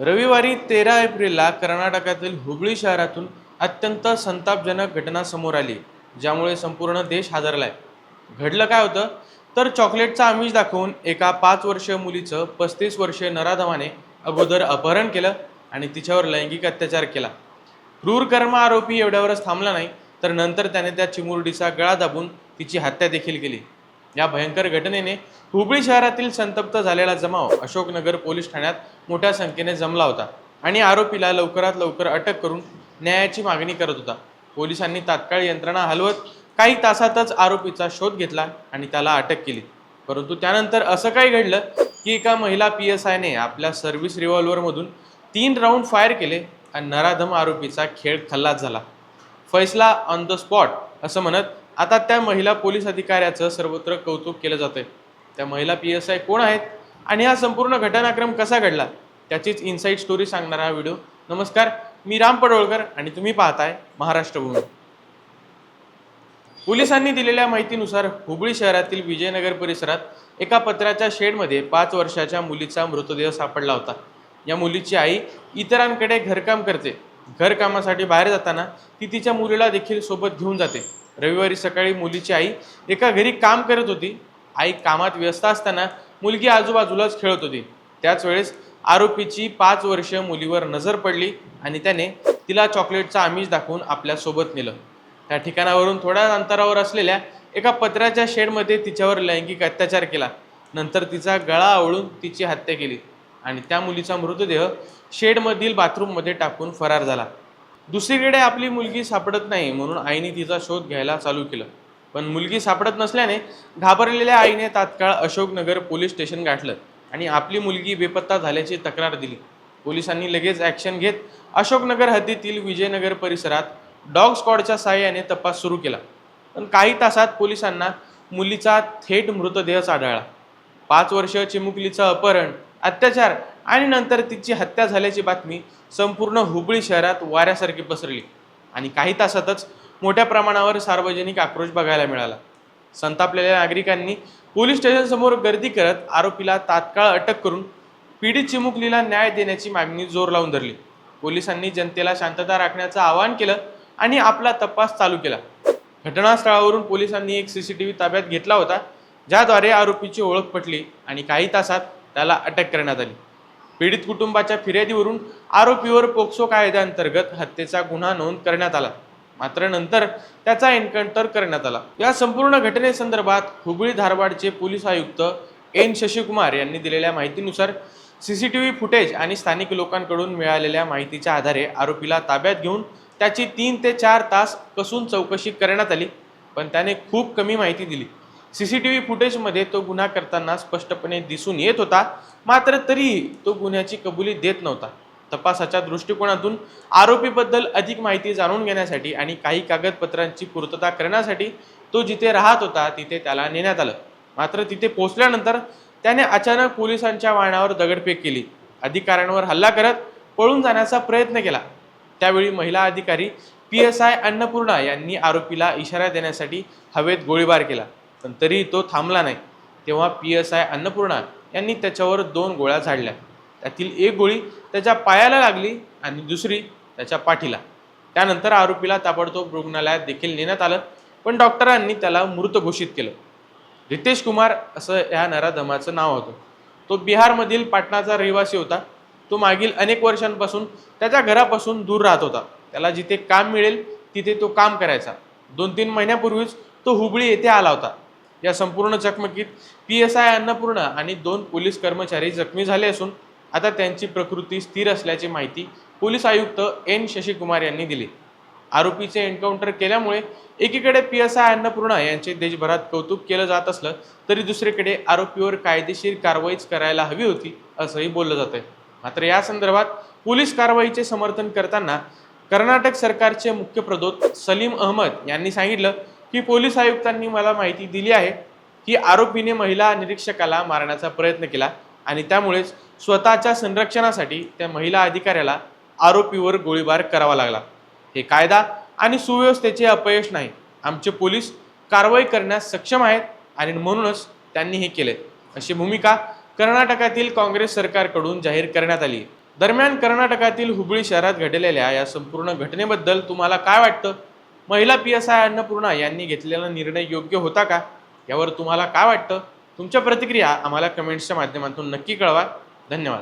रविवारी तेरा एप्रिलला कर्नाटकातील हुबळी शहरातून अत्यंत संतापजनक घटना समोर आली ज्यामुळे संपूर्ण देश हादरलाय. घडलं काय होतं? तर चॉकलेटचा आमिष दाखवून एका पाच वर्षीय मुलीचं पस्तीस वर्षीय नराधमाने अगोदर अपहरण केलं आणि तिच्यावर लैंगिक अत्याचार केला. क्रूर कर्म आरोपी एवढ्यावरच थांबला नाही तर नंतर त्याने त्या चिमुरडीचा गळा दाबून तिची हत्या देखील केली. या भयंकर घटनेने हुबळी शहरातील संतप्त झालेला जमाव अशोकनगर पोलीस ठाण्यात मोठ्या संख्येने जमला होता आणि आरोपीला लवकरात लवकर अटक करून न्यायाची मागणी करत होता. पोलिसांनी तात्काळ यंत्रणा हलवत काही तासातच आरोपीचा शोध घेतला आणि त्याला अटक केली. परंतु त्यानंतर असं काय घडलं की एका महिला पी एस आयने आपल्या सर्व्हिस रिव्हॉल्वरमधून तीन राऊंड फायर केले आणि नराधम आरोपीचा खेळ खल्लास झाला. फैसला ऑन द स्पॉट असं म्हणत आता त्या महिला पोलीस अधिकाऱ्याचं सर्वत्र कौतुक केलं जातंय. त्या महिला पी एस आय कोण आहेत? आणि हा संपूर्ण घटनाक्रम कसा घडला? त्याचीच इन्साईट स्टोरी सांगणारा हा व्हिडिओ नमस्कार मी राम पडोळकर आणि तुम्ही पाहताय महाराष्ट्र भूमी. पोलिसांनी दिलेल्या माहितीनुसार हुबळी शहरातील विजयनगर परिसरात एका पत्राच्या शेडमध्ये पाच वर्षाच्या मुलीचा मृतदेह सापडला होता. या मुलीची आई इतरांकडे घरकाम करते. घरकामासाठी बाहेर जाताना ती तिच्या मुलीला देखील सोबत घेऊन जाते. रविवारी सकाळी मुलीची आई एका घरी काम करत होती. आई कामात व्यस्त असताना मुलगी आजूबाजूलाच खेळत होती. त्याच वेळेस आरोपीची पाच वर्ष मुलीवर नजर पडली आणि त्याने तिला चॉकलेटचा आमिष दाखवून आपल्यासोबत नेलं. त्या ठिकाणावरून थोड्या अंतरावर असलेल्या एका पत्र्याच्या शेडमध्ये तिच्यावर लैंगिक अत्याचार केला. नंतर तिचा गळा आवळून तिची हत्या केली आणि त्या मुलीचा मृतदेह शेडमधील बाथरूममध्ये टाकून फरार झाला. दुसरीकडे आपली मुलगी सापडत नाही म्हणून आईने तिचा शोध घ्यायला चालू केलं. पण मुलगी सापडत नसल्याने घाबरलेल्या आईने तात्काळ अशोकनगर पोलीस स्टेशन गाठलं आणि आपली मुलगी बेपत्ता झाल्याची तक्रार दिली. पोलिसांनी लगेच ॲक्शन घेत अशोकनगर हद्दीतील विजयनगर परिसरात डॉग स्क्वॉडच्या सहाय्याने तपास सुरू केला. पण काही तासात पोलिसांना मुलीचा थेट मृतदेहच आढळला. पाच वर्ष चिमुकलीचं अपहरण अत्याचार आणि नंतर तिची हत्या झाल्याची बातमी संपूर्ण हुबळी शहरात वाऱ्यासारखी पसरली. आणि काही तासातच मोठ्या प्रमाणावर सार्वजनिक आक्रोश बघायला मिळाला. संतापलेल्या नागरिकांनी पोलीस स्टेशनसमोर गर्दी करत आरोपीला तात्काळ अटक करून पीडित चिमुकलीला न्याय देण्याची मागणी जोर लावून धरली. पोलिसांनी जनतेला शांतता राखण्याचं आवाहन केलं आणि आपला तपास चालू केला. घटनास्थळावरून पोलिसांनी एक सी सी टी व्ही ताब्यात घेतला होता ज्याद्वारे आरोपीची ओळख पटली आणि काही तासात त्याला अटक करण्यात आली. पीडित कुटुंबाच्या फिर्यादीवरून आरोपीवर पोक्सो कायद्याअंतर्गत हत्येचा गुन्हा नोंद करण्यात आला. मात्र नंतर त्याचा एन्काउंटर करण्यात आला. या संपूर्ण घटनेसंदर्भात हुबळी धारवाडचे पोलीस आयुक्त एन शशिकुमार यांनी दिलेल्या माहितीनुसार C C T V footage आणि स्थानिक लोकांकडून मिळालेल्या माहितीच्या आधारे आरोपीला ताब्यात घेऊन त्याची तीन ते चार तास कसून चौकशी करण्यात आली पण त्याने खूप कमी माहिती दिली. सी सी टी व्ही फुटेजमध्ये तो गुन्हा करताना स्पष्टपणे दिसून येत होता मात्र तरीही तो गुन्ह्याची कबुली देत नव्हता. तपासाच्या दृष्टिकोनातून आरोपीबद्दल अधिक माहिती जाणून घेण्यासाठी आणि काही कागदपत्रांची पूर्तता करण्यासाठी तो जिथे राहत होता तिथे त्याला नेण्यात आलं. मात्र तिथे पोहोचल्यानंतर त्याने अचानक पोलिसांच्या वाहनावर दगडफेक केली. अधिकाऱ्यांवर हल्ला करत पळून जाण्याचा प्रयत्न केला. त्यावेळी महिला अधिकारी पी एस आय अन्नपूर्णा यांनी आरोपीला इशारा देण्यासाठी हवेत गोळीबार केला. पण तरी तो थांबला नाही. तेव्हा पी एस आय अन्नपूर्णा यांनी त्याच्यावर दोन गोळ्या झाडल्या. त्यातील एक गोळी त्याच्या पायाला लागली आणि दुसरी त्याच्या पाठीला. त्यानंतर आरोपीला ताबडतोब रुग्णालयात देखील नेण्यात आलं पण डॉक्टरांनी त्याला मृत घोषित केलं. रितेश कुमार असं या नराधमाचं नाव होतं. तो बिहारमधील पाटणाचा रहिवासी होता. तो मागील अनेक वर्षांपासून त्याच्या घरापासून दूर राहत होता. त्याला जिथे काम मिळेल तिथे तो काम करायचा. दोन तीन महिन्यापूर्वीच तो हुबळी येथे आला होता. या संपूर्ण चकमकीत पी एस आय अन्नपूर्णा आणि दोन पोलीस कर्मचारी जखमी झाले असून आता त्यांची प्रकृती स्थिर असल्याची माहिती पोलीस आयुक्त एन शशिकुमार यांनी दिली. आरोपीचे एन्काउंटर केल्यामुळे एकीकडे पी एस आय अन्नपूर्णा यांचे देशभरात कौतुक केलं जात असलं तरी दुसरीकडे आरोपीवर कायदेशीर कारवाईच करायला हवी होती असंही बोललं जात आहे मात्र या संदर्भात पोलीस कारवाईचे समर्थन करताना कर्नाटक सरकारचे मुख्य प्रदोत सलीम अहमद यांनी सांगितलं की पोलीस आयुक्तांनी मला माहिती दिली आहे की आरोपीने महिला निरीक्षकाला मारण्याचा प्रयत्न केला आणि त्यामुळेच स्वतःच्या संरक्षणासाठी त्या महिला अधिकाऱ्याला आरोपीवर गोळीबार करावा लागला. हे कायदा आणि सुव्यवस्थेचे अपयश नाही. आमचे पोलीस कारवाई करण्यास सक्षम आहेत आणि म्हणूनच त्यांनी हे केले. अशी भूमिका कर्नाटकातील काँग्रेस सरकारकडून जाहीर करण्यात आली. दरम्यान कर्नाटकातील हुबळी शहरात घडलेल्या या संपूर्ण घटनेबद्दल तुम्हाला काय वाटतं? महिला पी एस आय अन्नपूर्णा यांनी घेतलेला निर्णय योग्य होता का? यावर तुम्हाला काय वाटतं? तुमच्या प्रतिक्रिया आम्हाला कमेंट्सच्या माध्यमातून नक्की कळवा. धन्यवाद.